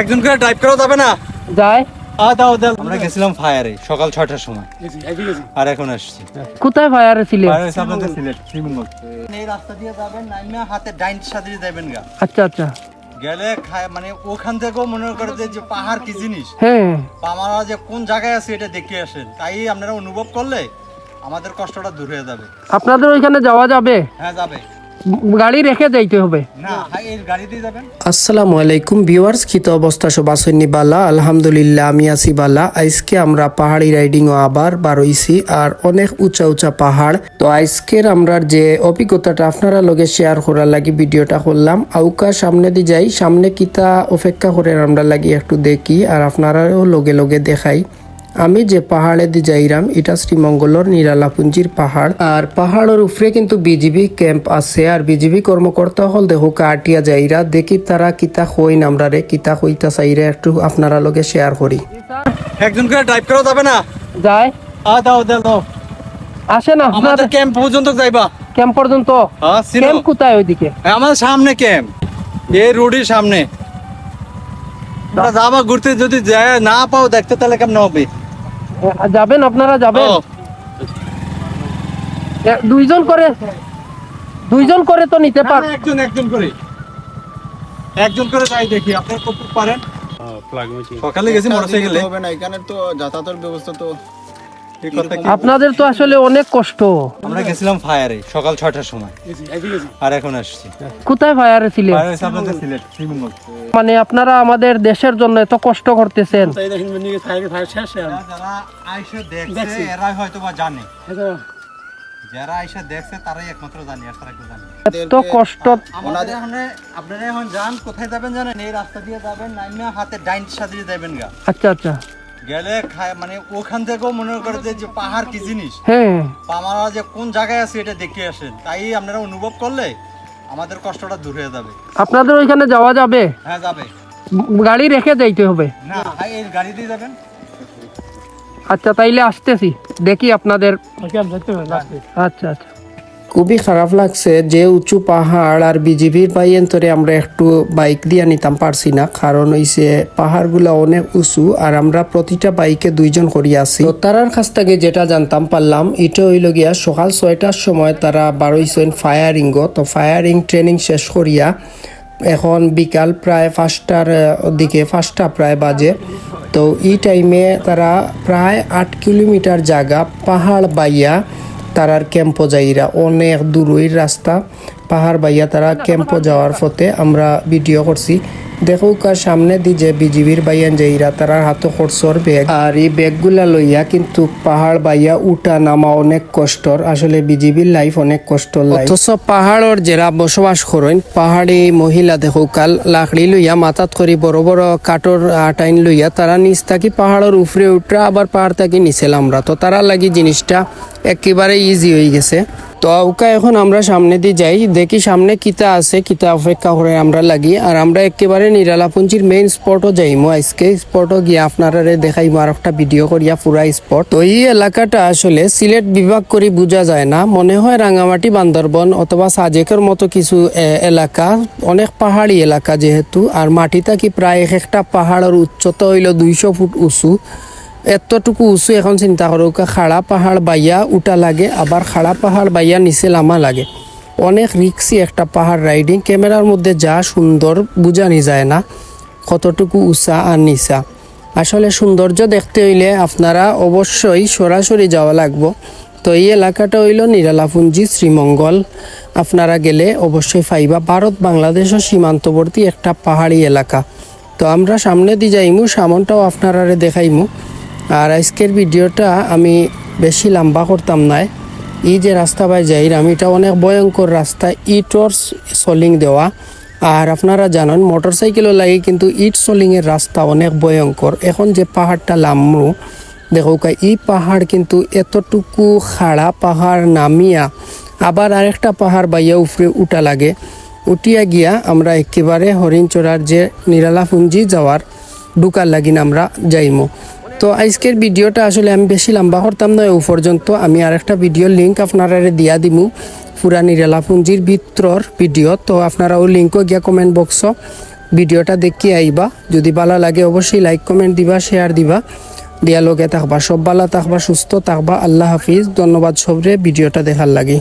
একজন করে ড্রাইভ করা যাবে না। যায়। আ দাও দাও। আমরা গেছিলাম ফায়ারে সকাল ছয়টার সময়। আর এখন আসছি। কোথায় ফায়ারে ছিলে? আপনাদের সিলেট শ্রীমঙ্গল। এই রাস্তা দিয়ে যাবেন নাইমা হাতে ডাইন সাথে যাবেন গা। আচ্ছা আচ্ছা। গেলে মানে ওখান থেকেও মনে করে যে যে পাহাড় কি জিনিস? হ্যাঁ। আমরা যে কোন জায়গায় আছি এটা দেখে আসেন। তাই আপনারা অনুভব করলে আমাদের কষ্টটা দূর হয়ে যাবে। আপনাদের ওইখানে যাওয়া যাবে? হ্যাঁ যাবে। গাড়ি রেখে যাইতে হবে। না এই গাড়ি দিয়ে যাবেন। আসসালামু আলাইকুম ভিউয়ার্স খিত অবস্থা? সব আসেননি বালা আলহামদুলিল্লাহ আমি আছি বালা। আজকে আমরা পাহাড়ি রাইডিং ও আবার বারইছি আর অনেক উঁচা উঁচা পাহাড়। তো আজকের আমরা যে অভিজ্ঞতাটা আপনারা লগে শেয়ার করার লাগি ভিডিওটা করলাম আউকা সামনে দিয়ে যাই। সামনে কিতা অপেক্ষা করে আমরা লাগি একটু দেখি আর আপনারাও লগে লগে দেখাই। আমি যে পাহাড়ে দি যাইরাম এটা শ্রীমঙ্গলর নিরালাপুঞ্জির পাহাড়। আর পাহাড়ের উপরে কিন্তু বিজিবি ক্যাম্প আছে আর বিজিবি কর্মকর্তা হল দেখো কাটিয়া যাইরা দেখি তারা কিতা হই নামরারে কিতা হইতা চাইরা একটু আপনারা লগে শেয়ার করি। একজন করে ড্রাইভ করা যাবে না? যায় আ দাও দাও আসেন আমাদের আপনাদের ক্যাম্প পর্যন্ত যাইবা। ক্যাম্প পর্যন্ত? হ্যাঁ ক্যাম্প কোথায় ওইদিকে? আমাদের সামনে ক্যাম্প এই রোডের সামনে। আমরা যাবা ঘুরতে যদি না পাও দেখতে তাহলে কেমন হবে? যাবেন আপনারা যাবেন। দুইজন করে দুইজন করে তো নিতে পার একজন একজন করে। একজন করে যাই দেখি আপনারা কত পারেন? সকালে গেছি মোটরসাইকেলে হবে না এখানে তো যাতায়াতের ব্যবস্থা তো? আপনাদের তো আসলে অনেক কষ্ট। আমরা গেছিলাম ফায়ারে সকাল ছয়টার সময়। আর এখন আসছি। কোথায় ফায়ারে ছিলে ফায়ার হচ্ছে আপনাদের সিলেট শ্রীমঙ্গল। মানে আপনারা আমাদের দেশের জন্য এত কষ্ট করতেছেন। যারা আইসা দেখছে জানে। যারা। আইসা দেখছে তারাই একমাত্র জানে আর তারা কেউ জানে এত কষ্ট আপনারা এখন যান কোথায় যাবেন জানেন? এই রাস্তা দিয়ে যাবেন নাইমা হাতে ডাইন সাথে যাবেন গা। আচ্ছা আচ্ছা। গেলে খায় মানে ওখান থেকেও মনে করে যে পাহাড় কি জিনিস? হ্যাঁ। বা যে কোন জায়গায় আছি এটা দেখে আসেন তাই আপনারা অনুভব করলে আমাদের কষ্টটা দূর হয়ে যাবে। আপনাদের ওইখানে যাওয়া যাবে? হ্যাঁ যাবে। গাড়ি রেখে যাইতে হবে। না হ্যাঁ, এই গাড়ি দিয়ে যাবেন। আচ্ছা তাইলে আসতেছি। দেখি আপনাদের আচ্ছা আচ্ছা। খুবই খারাপ লাগছে যে উঁচু পাহাড় আর বিজিবির বাইন্তরে আমরা একটু বাইক দিয়ে নিতাম, পারছি না। কারণ হইছে পাহাড়গুলো অনেক উঁচু আর আমরা প্রতিটা বাইকে দুইজন করি আছি তারার কাছ থেকে যেটা জানতাম, পারলাম, এটা হইল গিয়া সকাল ছয়টার সময় তারা বারোইছেন ফায়ারিং তো ফায়ারিং ট্রেনিং শেষ করিয়া এখন বিকাল প্রায় পাঁচটার দিকে, পাঁচটা প্রায় বাজে। তো এই টাইমে তারা প্রায় আট কিলোমিটার জায়গা পাহাড় বাইয়া তারার ক্যাম্পো যাইরা। অনেক দূরই রাস্তা। পাহাড় বাইয়া তারা ক্যাম্পো যাওয়ার ফতে আমরা ভিডিও করছি। দেখো কার সামনে দি যে বিজিবির বাইয়ান যাইরা তারার হাতে খরচর ব্যাগ। আর এই ব্যাগগুলা লইয়া কিন্তু পাহাড় বাইয়া উঠা নামা অনেক কষ্টর। আসলে বিজিবির লাইফ অনেক কষ্টর লাইফ অথচ পাহাড়ের যারা বসবাস করেন, পাহাড়ি মহিলা দেখো কাল লাকড়ি লইয়া মাথাত করি বড় বড় কাঠর আটাইন লইয়া তারা নিচ থাকি পাহাড়ের উপরে উঠরা, আবার পাহাড় থাকি নিচেল আমরা তো তারা লাগি জিনিসটা একেবারে ইজি হয়ে গেছে। তো ওকা এখন আমরা সামনে দিয়ে যাই। দেখি সামনে কিতা আছে, কিতা অপেক্ষা করে আমরা লাগি। আর আমরা একেবারে নিরালাপুঞ্জির মেইন স্পটও যাইমো। আজকে স্পটও গিয়ে আপনারা দেখাইমো আর একটা ভিডিও করিয়া পুরা স্পট তো এই এলাকাটা আসলে সিলেট বিভাগ করে বোঝা যায় না। মনে হয় রাঙামাটি, বান্দরবন অথবা সাজেকের মতো কিছু এলাকা। অনেক পাহাড়ি এলাকা যেহেতু। আর মাটিটা কি প্রায় এক একটা পাহাড়ের উচ্চতা হইল দুইশো ফুট উঁচু। এতটুকু উঁচু এখন চিন্তা করো খাড়া পাহাড় বাইয়া উঠা লাগে আবার খাড়া পাহাড় বাইয়া নিচে লামা লাগে। অনেক রিক্সি একটা পাহাড় রাইডিং ক্যামেরার মধ্যে যা সুন্দর বোঝানি যায় না, কতটুকু উঁচা আর নিচা। আসলে সৌন্দর্য দেখতে হইলে আপনারা অবশ্যই সরাসরি যাওয়া লাগবো। তো এই এলাকাটা হইল নিরালাপুঞ্জি, শ্রীমঙ্গল। আপনারা গেলে অবশ্যই পাইবা ভারত বাংলাদেশের সীমান্তবর্তী একটা পাহাড়ি এলাকা। তো আমরা সামনে দিয়ে যাইমু, সামনটাও আপনারা দেখাইমু। আর আজকের ভিডিওটা আমি বেশি লম্বা করতাম না। এই যে রাস্তা বাই যাইরাম, এটা অনেক ভয়ঙ্কর রাস্তা। ইটর সলিং দেওয়া। আর আপনারা জানেন মোটর সাইকেলও লাগে, কিন্তু ইট সলিংয়ের রাস্তা অনেক ভয়ঙ্কর। এখন যে পাহাড়টা লামরু দেখো এই পাহাড় কিন্তু এতটুকু খাড়া পাহাড় নামিয়া, আবার আরেকটা পাহাড় বাইয়া উপরে উঠা লাগে। উঠিয়া গিয়া আমরা একেবারে হরিণচড়ার যে নিরালাপুঞ্জি যাওয়ার, ঢুকার লাগিন আমরা যাইমো। তো আজকের ভিডিওটা আসলে আমি বেশি লম্বা করতাম না ও পর্যন্ত আমি আরেকটা ভিডিও লিঙ্ক আপনারা দিয়া দিমু পুরা নিরালাপুঞ্জির ভিতরর ভিডিও। তো আপনারা ওই লিঙ্কও গিয়া কমেন্ট বক্স ভিডিওটা দেখি আইবা। যদি ভালো লাগে অবশ্যই লাইক কমেন্ট দিবা শেয়ার দিবা। দিয়া লগে থাকবা, সব ভালো থাকবা, সুস্থ থাকবা। আল্লাহ হাফিজ। ধন্যবাদ সবরে ভিডিওটা দেখার লাগে।